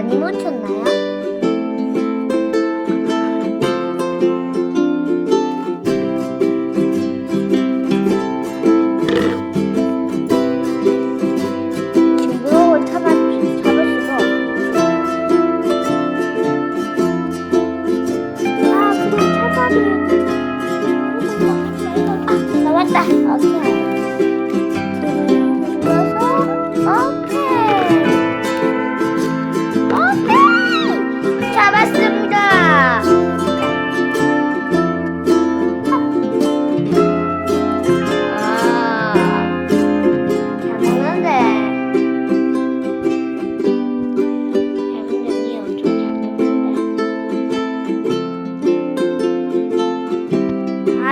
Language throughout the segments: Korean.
많이 묻혔나요?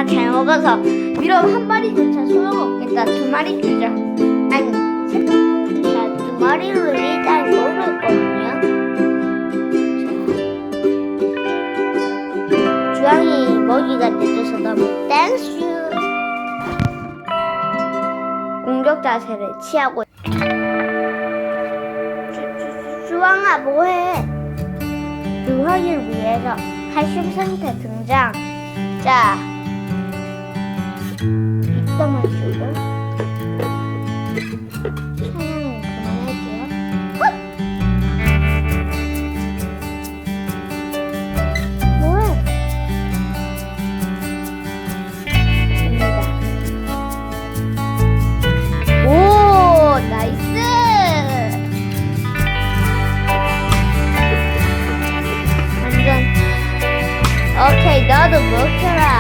잘 먹어서 미럼 한 마리조차 소용없겠다. 두 마리 주자. 아니 자두 마리로 일단 먹을 거거든요. 자 주황이 먹이가 늦어서 너무 땡슈 공격 자세를 취하고 주황아 뭐해? 주황이를 위해서 칼슘 상태 등장. 자 오 나이스! 완전. 오케이 너도 먹혀라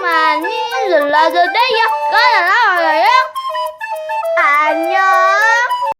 많이 눌러주세요. 안녕